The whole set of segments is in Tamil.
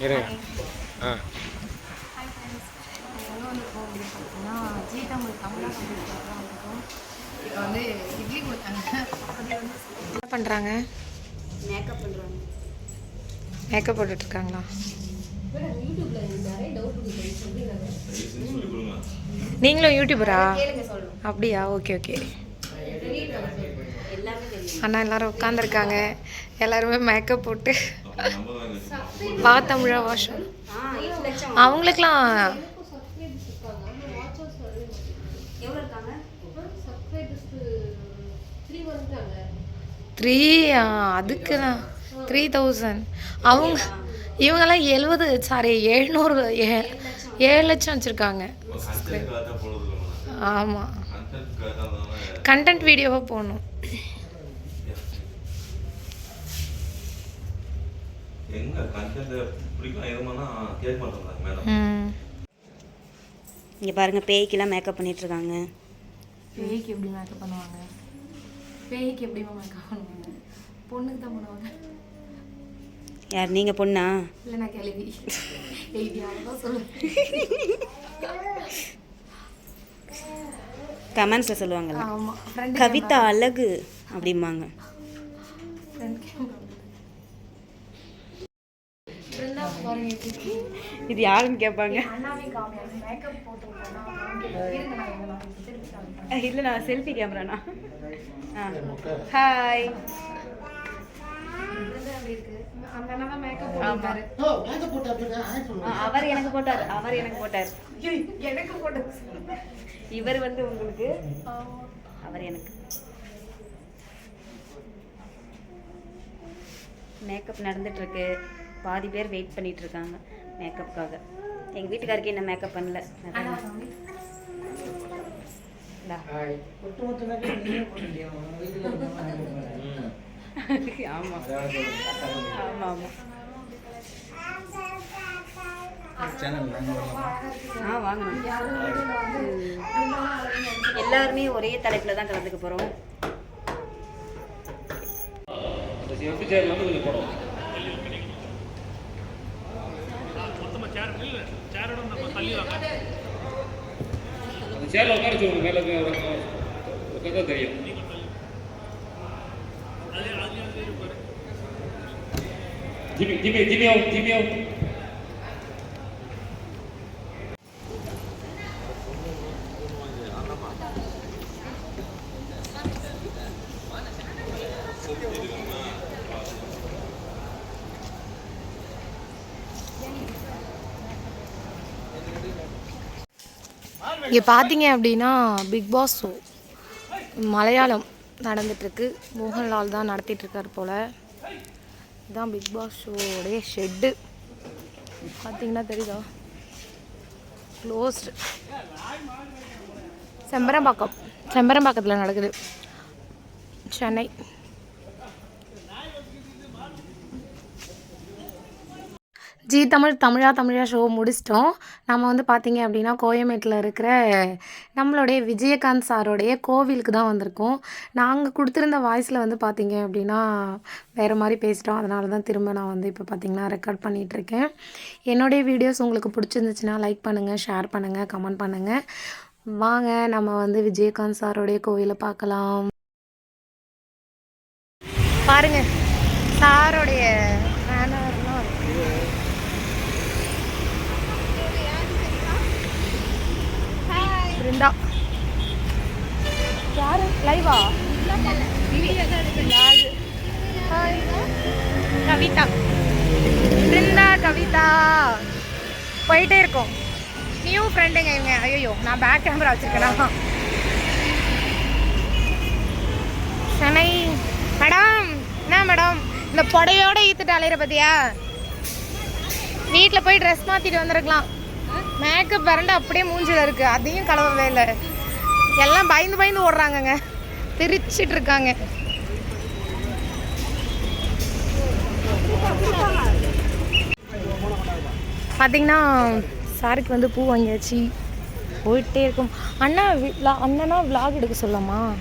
இருங்க. ஆ. என்ன பண்ணுறாங்க மேக்கப் பண்ணுறாங்க மேக்கப் போட்டுட்ருக்காங்களா? நீங்களும் யூடியூபரா கேளுங்க சொல்லுங்க. அப்படியா? Okay okay. அண்ணா எல்லாரும் உட்காந்துருக்காங்க எல்லாருமே மேக்கப் போட்டு வா தமிழா வாஷம் ஆ அவங்களுக்குலாம் த்ரீ அதுக்கு தான் த்ரீ தௌசண்ட் அவங்க இவங்கெல்லாம் எழுபது சாரி எழுநூறு ஏ ஏழு லட்சம் வச்சுருக்காங்க. ஆமாம் கண்டென்ட் வீடியோவாக போடணும். எங்க கண்டென்ட் பிடிக்கும் எதுமானா கேட்க மாட்டேங்கிறாங்க மேடம். ம். இங்கே பாருங்க பேய்க்கெல்லாம் மேக்கப் பண்ணிட்டு இருக்காங்க பேய்க்கு எப்படி மேக்கப் பண்ணுவாங்க? பேய்க்கு எப்படி மேக்கப் பண்ணுவாங்க? பொண்ணுக்கு தான் பண்ணுவாங்க. யார் நீங்கள் பொண்ணா? இல்லை நான் கேள்வி கமெண்ட்ஸில் சொல்லுவாங்கல்ல. கவிதா அழகு அப்படிம்பாங்க. இது யாருன்னு கேட்பாங்க இல்லை நான் செல்ஃபி கேமராண்ணா ஆ. ஹாய் அவர் எனக்கு போட்டார் அவர் எனக்கு போட்டார். எனக்கு போட்டு இவர் வந்து உங்களுக்கு அவர் எனக்கு. மேக்கப் நடந்துட்டு இருக்கு. பாதி பேர் வெயிட் பண்ணிட்டு இருக்காங்க மேக்கப்புக்காக எங்கள் வீட்டுக்காருக்கு என்ன மேக்கப் பண்ணல. அண்ணா அதான். சாமி இந்தா. ஆமா. ஆமா ஆமா. ஆ வாங்கணும் எல்லாருமே ஒரே தலைப்பில் தான் கலந்துக்க போகிறோம் எப்படி சேர் இல்லாமல் கொஞ்சம் போடுவோம் அந்த சேரில் உட்கார சொல்லுங்க மேலே உட்காந்தா தெரியும் ஜிமி ஜிமி ஜிமி ஜிமியோ இங்கே பார்த்தீங்க அப்படின்னா பிக் பாஸ் ஷோ மலையாளம் நடந்துட்டுருக்கு. மோகன்லால் தான் நடத்திட்டுருக்கார் போல். இதுதான் பிக் பாஸ் ஷோடைய ஷெட்டு பார்த்தீங்கன்னா தெரியுதா? க்ளோஸ்டு செம்பரம்பாக்கம். செம்பரம்பாக்கத்தில் நடக்குது. சென்னை. ஜி தமிழ் தமிழா தமிழா ஷோ முடிச்சிட்டோம். நம்ம வந்து பார்த்தீங்க அப்படின்னா கோயம்பேட்டில் இருக்கிற நம்மளுடைய விஜயகாந்த் சாரோடைய கோவிலுக்கு தான் வந்திருக்கோம். நாங்கள் கொடுத்துருந்த வாய்ஸில் வந்து பார்த்தீங்க அப்படின்னா வேறு மாதிரி பேசிட்டோம். அதனால தான் திரும்ப நான் வந்து இப்போ பார்த்தீங்கன்னா ரெக்கார்ட் பண்ணிகிட்ருக்கேன் என்னுடைய வீடியோஸ் உங்களுக்கு பிடிச்சிருந்துச்சுன்னா லைக் பண்ணுங்கள் ஷேர் பண்ணுங்கள் கமெண்ட் பண்ணுங்கள் வாங்க நம்ம வந்து விஜயகாந்த் சாரோடைய கோவிலை பார்க்கலாம். பாருங்கள் சாரோடைய பேனர்லாம் இருக்கு இருந்தா. யாரு? லைவா? கவிதா. பிருந்தா கவிதா. போயிட்டே இருக்கோம். நியூ ஃப்ரெண்டுங்க இவங்க. ஐயோ நான் பேக் கேமரா வச்சிருக்கேனா? சென்னை. மேடம் என்ன மேடம்? இந்த புடையோட ஈத்துட்டு அலையிற பத்தியா? வீட்டில் போய் ட்ரெஸ் மாற்றிட்டு வந்திருக்கலாம். மேக்கப் பரண்டு அப்படியே மூஞ்சில் இருக்குது அதையும் கலவவே இல்லை. எல்லாம் பயந்து பயந்து ஓடுறாங்கங்க. திரிச்சிட்டு இருக்காங்க. பார்த்தீங்கன்னா சாருக்கு வந்து பூ வாங்கியாச்சு. போயிட்டே இருக்கும். அண்ணா வி- அண்ணனா விலாக் எடுக்க சொல்லலாமா?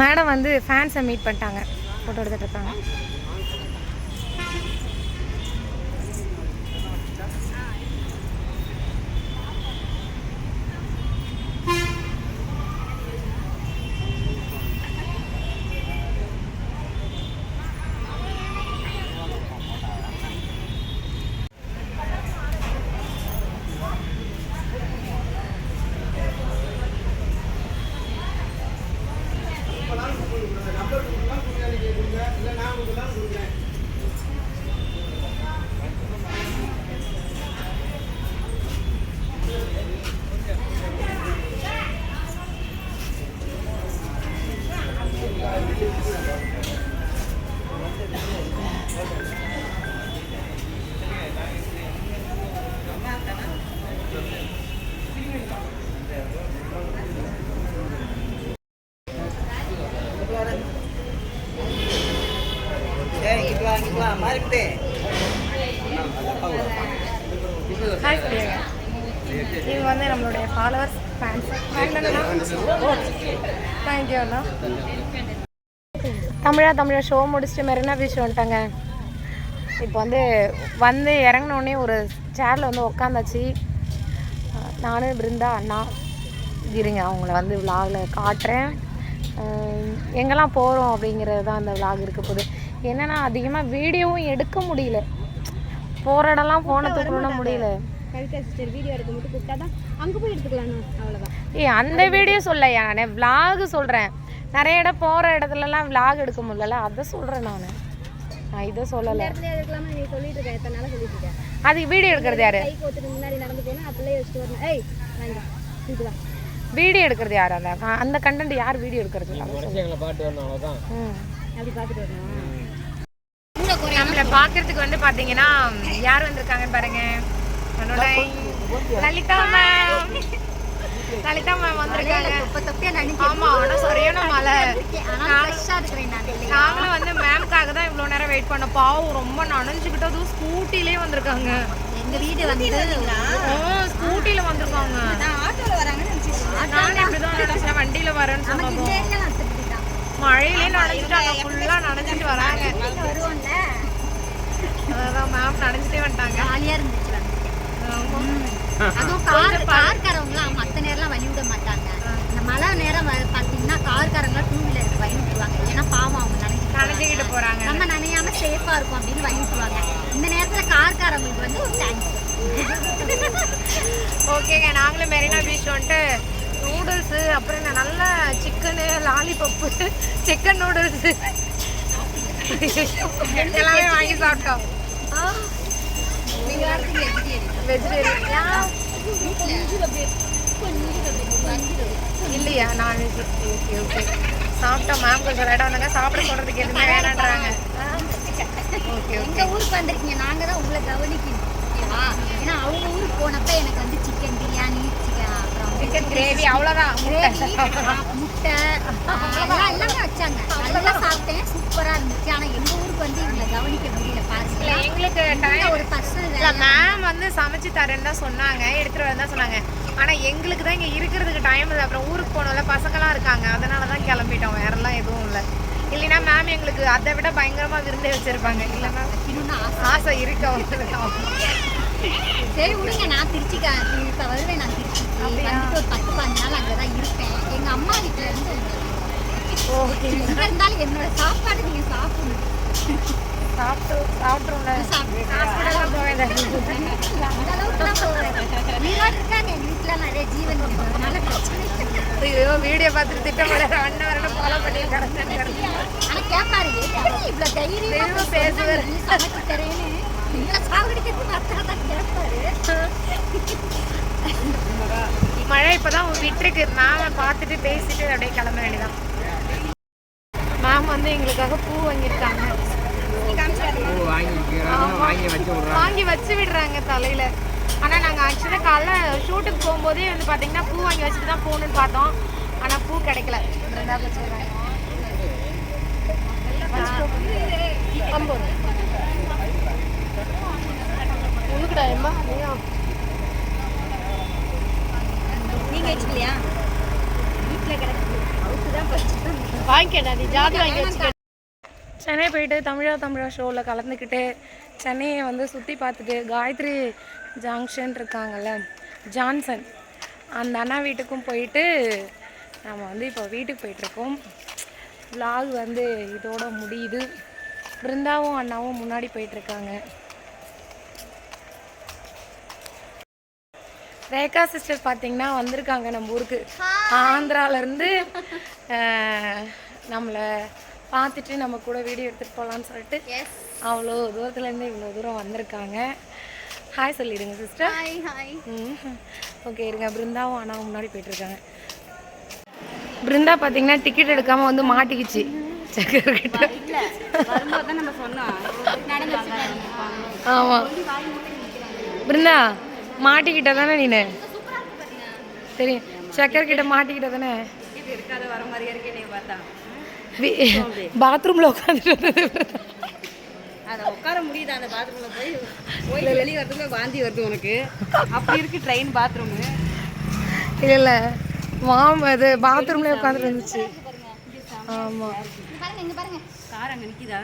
மேடம் வந்து ஃபேன்ஸை மீட் பண்ணிட்டாங்க. ஃபோட்டோ எடுத்துகிட்டு இருக்காங்க. ஹாய் சொல்லிடுங்க இது வந்து நம்மளுடைய ஃபாலோவர்ஸ் ஃபேன்ஸ் தேங்க்யூ அண்ணா தமிழா தமிழா ஷோ முடிச்சுட்டு மெரினா பீச் வந்துட்டாங்க. இப்போ வந்து வந்து இறங்கினோடனே ஒரு சேரில் வந்து உக்காந்தாச்சு. நானும் பிருந்தா அண்ணா இருங்க அவங்கள வந்து விலாகில் காட்டுறேன். எங்கெல்லாம் போகிறோம் அப்படிங்கிறது தான் அந்த விலாக் இருக்க போகுது. என்னென்னா அதிகமாக வீடியோவும் எடுக்க முடியல. போகிற இடம்லாம் ஃபோனை தூக்கணும்னா முடியல. கவிதா சிஸ்டர் வீடியோ எடுக்க மட்டும் கூப்பிட்டா தான் அங்கே போய் எடுத்துக்கலாம் அவ்வளோதான் ஏய் அந்த வீடியோ சொல்லையா நான் விலாக் சொல்கிறேன் நிறைய இடம் போகிற இடத்துலலாம் விலாக் எடுக்க முடியல அதை சொல்கிறேன் நான். நான் இதை சொல்லலை. நீ சொல்லிட்டு இருக்க எத்தனை நாளாக சொல்லிட்டு இருக்க? அதுக்கு வீடியோ எடுக்கிறது யாரு? கை முன்னாடி நடந்து போனா அப்படியே வச்சுட்டு வரணும். ஏய் வாங்க இதுதான் வீடியோ எடுக்கிறது யார் அந்த அந்த கண்டென்ட் யார் வீடியோ எடுக்கிறது? பாட்டு வரணும் அவ்வளோதான் அப்படி பார்த்துட்டு வரணும் நம்மளை பார்க்கறதுக்கு வந்து பார்த்தீங்கன்னா யார் வந்திருக்காங்கன்னு பாருங்க? என்னோட லலிதா மேம் லலிதா மேம் வந்திருக்காங்க. இப்போ தப்பியா ஆமா ஆனா சரியான மழை. நாங்களும் வந்து மேம்காக தான் இவ்வளோ நேரம் வெயிட் பண்ணோம். பாவம் ரொம்ப நனைஞ்சுக்கிட்டு அதுவும் ஸ்கூட்டிலே வந்திருக்காங்க. எங்கள் வீடு வந்து ஸ்கூட்டில வந்திருக்காங்க. நானும் இப்படிதான் நினைச்சேன் வண்டியில வரேன்னு சொன்னப்போ மழையிலே நனைஞ்சிட்டாங்க. ஃபுல்லா நனைஞ்சிட்டு வராங்க. அதான் மேம் நனைஞ்சிட்டே வந்துட்டாங்க. ஜாலியாக இருந்துச்சு. அதுவும் கார் கார்காரவங்களாம் மற்ற நேரம்லாம் வழி விட மாட்டாங்க. இந்த மழை நேரம் பார்த்தீங்கன்னா கார்காரங்களாம் டூ வீலருக்கு வழி விட்டுருவாங்க. ஏன்னா பாவம் அவங்க நினைச்சிட்டு நனைஞ்சுக்கிட்டு போறாங்க. நம்ம நனையாம சேஃபா இருக்கும் அப்படின்னு வழி விட்டுருவாங்க. இந்த நேரத்துல கார்காரங்களுக்கு வந்து ஒரு தேங்க்ஸ் ஓகேங்க. நாங்களும் மெரினா பீச் வந்துட்டு நூடுல்ஸு அப்புறம் என்ன நல்ல சிக்கனு லாலிபப்பு சிக்கன் நூடுல்ஸு எல்லாமே வாங்கி சாப்பிட்டோம். வெஜிடேரியன் இல்லையா நான்வெஜ் ஓகே ஓகே சாப்பிட்டோம் மேம் கொஞ்சம் இடம் வந்தாங்க. சாப்பிட சொல்கிறதுக்கு எதுவுமே வேணான்றாங்க. ஓகே எங்க ஊருக்கு வந்திருக்கீங்க? நாங்கள் தான் உங்களை கவனிக்கணும். ஏன்னா அவங்க ஊருக்கு போனப்ப எனக்கு வந்து சிக்கன் பிரியாணி சிக்கன் கிரேவி அவ்வளோதான் முட்டை. எல்லாம் எல்லாமே வச்சாங்க. நல்லா சாப்பிட்டேன். சூப்பரா இருந்துச்சு. ஆனா எங்க ஊருக்கு வந்து இவங்களை கவனிக்க முடியல. பாருங்க. எங்களுக்கு டைம் ஒரு பர்சனல் இல்லை மேம் வந்து சமைச்சு தரேன்னு தான் சொன்னாங்க. எடுத்துகிட்டு வரேன் தான் சொன்னாங்க. ஆனால் எங்களுக்கு தான் இங்கே இருக்கிறதுக்கு டைம் இல்லை. அப்புறம் ஊருக்கு போகணும்ல பசங்களாம் இருக்காங்க. அதனால தான் கிளம்பிட்டோம். வேறெல்லாம் எதுவும் இல்லை. இல்லைன்னா மேம் எங்களுக்கு அதை விட பயங்கரமாக விருந்தே வச்சுருப்பாங்க. இல்லை மேம் ஆசை இருக்கு அவங்களுக்கு. சரி விடுங்க. நான் திருச்சிக்க இப்போ வருவேன். நான் திருச்சி? வந்துட்டு ஒரு பத்து பதினஞ்சு நாள் அங்கே தான் இருப்பேன் எங்கள் அம்மா வீட்டில் இருந்து ஓகே. எங்கே இருந்தாலும் என்னோட சாப்பாடு நீங்கள் சாப்பிடணும். சாப்பிட்டு போக அந்த போவேன் நீங்களா இருக்காங்க. எங்கள் வீட்டில் நிறைய ஜீவன். அதனால பிரச்சனை ஐயோ வீடியோ பார்த்துட்டு அண்ணன் வரணும் ஃபாலோ பண்ணி கிடச்சேன் ஆனா கேட்பாரு எப்படி இவ்வளோ தைரியமா பேசுவாரு. சமைச்சு தரேன்னு. நீங்களா மழை இப்போதான் விட்டுருக்கு. மேமை பார்த்துட்டு பேசிட்டு அப்படியே கிளம்ப வேண்டியதான் மேம் வந்து எங்களுக்காக பூ வாங்கியிருக்காங்க. வாங்கி வச்சு விடுறாங்க. தலையில. ஆனா நாங்க ஆக்சுவலாக காலைல ஷூட்டுக்கு போகும்போதே வந்து பாத்தீங்கன்னா பூ வாங்கி வச்சுட்டு தான் போகணும்னு பார்த்தோம். ஆனா பூ கிடைக்கல. ரெண்டாவது வச்சுருக்காங்க ஐம்பது உனக்குடா எம்மா நீயா? நீங்க வச்சுக்கலையா வாங்கிக்கடா நீ ஜாதி வாங்கி வச்சுக்க. சென்னை போயிட்டு தமிழா தமிழா ஷோவில் கலந்துக்கிட்டு சென்னையை வந்து சுற்றி பார்த்துட்டு காயத்ரி ஜங்ஷன் இருக்காங்கல்ல ஜான்சன். அந்த அண்ணா வீட்டுக்கும் போயிட்டு நம்ம வந்து இப்போ வீட்டுக்கு போயிட்டுருக்கோம். vlog வந்து இதோட முடியுது. பிருந்தாவும் அண்ணாவும் முன்னாடி போயிட்டுருக்காங்க. ரேகா சிஸ்டர் பார்த்தீங்கன்னா வந்திருக்காங்க நம்ம ஊருக்கு. ஆந்திராலேருந்து நம்மளை பார்த்துட்டு நம்ம கூட வீடியோ எடுத்துகிட்டு போகலான்னு சொல்லிட்டு அவ்வளோ தூரத்துலேருந்து இவ்வளோ தூரம் வந்திருக்காங்க. ஹாய் சொல்லிடுங்க சிஸ்டர் ஹாய் ஹாய் ஓகே இருங்க. பிருந்தாவும் அண்ணாவும் முன்னாடி போயிட்டுருக்காங்க. பிருந்தா பார்த்தீங்கன்னா டிக்கெட் எடுக்காமல் வந்து மாட்டிக்கிச்சு. சக்கர்கிட்ட ஆமாம் பிருந்தா மாட்டிக்கிட்ட தானே நீனு? தெரியும் சக்கர் கிட்ட மாட்டிக்கிட்ட தானே இது இருக்காத வர மாதிரியே இருக்கே நீ பார்த்தா பாத்ரூமில் உட்காந்துட்டு. அதை உட்கார முடியுது? அந்த பாத்ரூமில் போய் போய் வெளியே வரதுக்குள்ள வாந்தி வருது உனக்கு. அப்படி இருக்கு ட்ரெயின் பாத்ரூமு இல்லை இல்லை. மாம் அது பாத்ரூம்லேயே உட்காந்துட்டு இருந்துச்சு. ஆமாம் இங்க பாருங்க. இங்க பாருங்க கார் அங்கே நிற்கிதா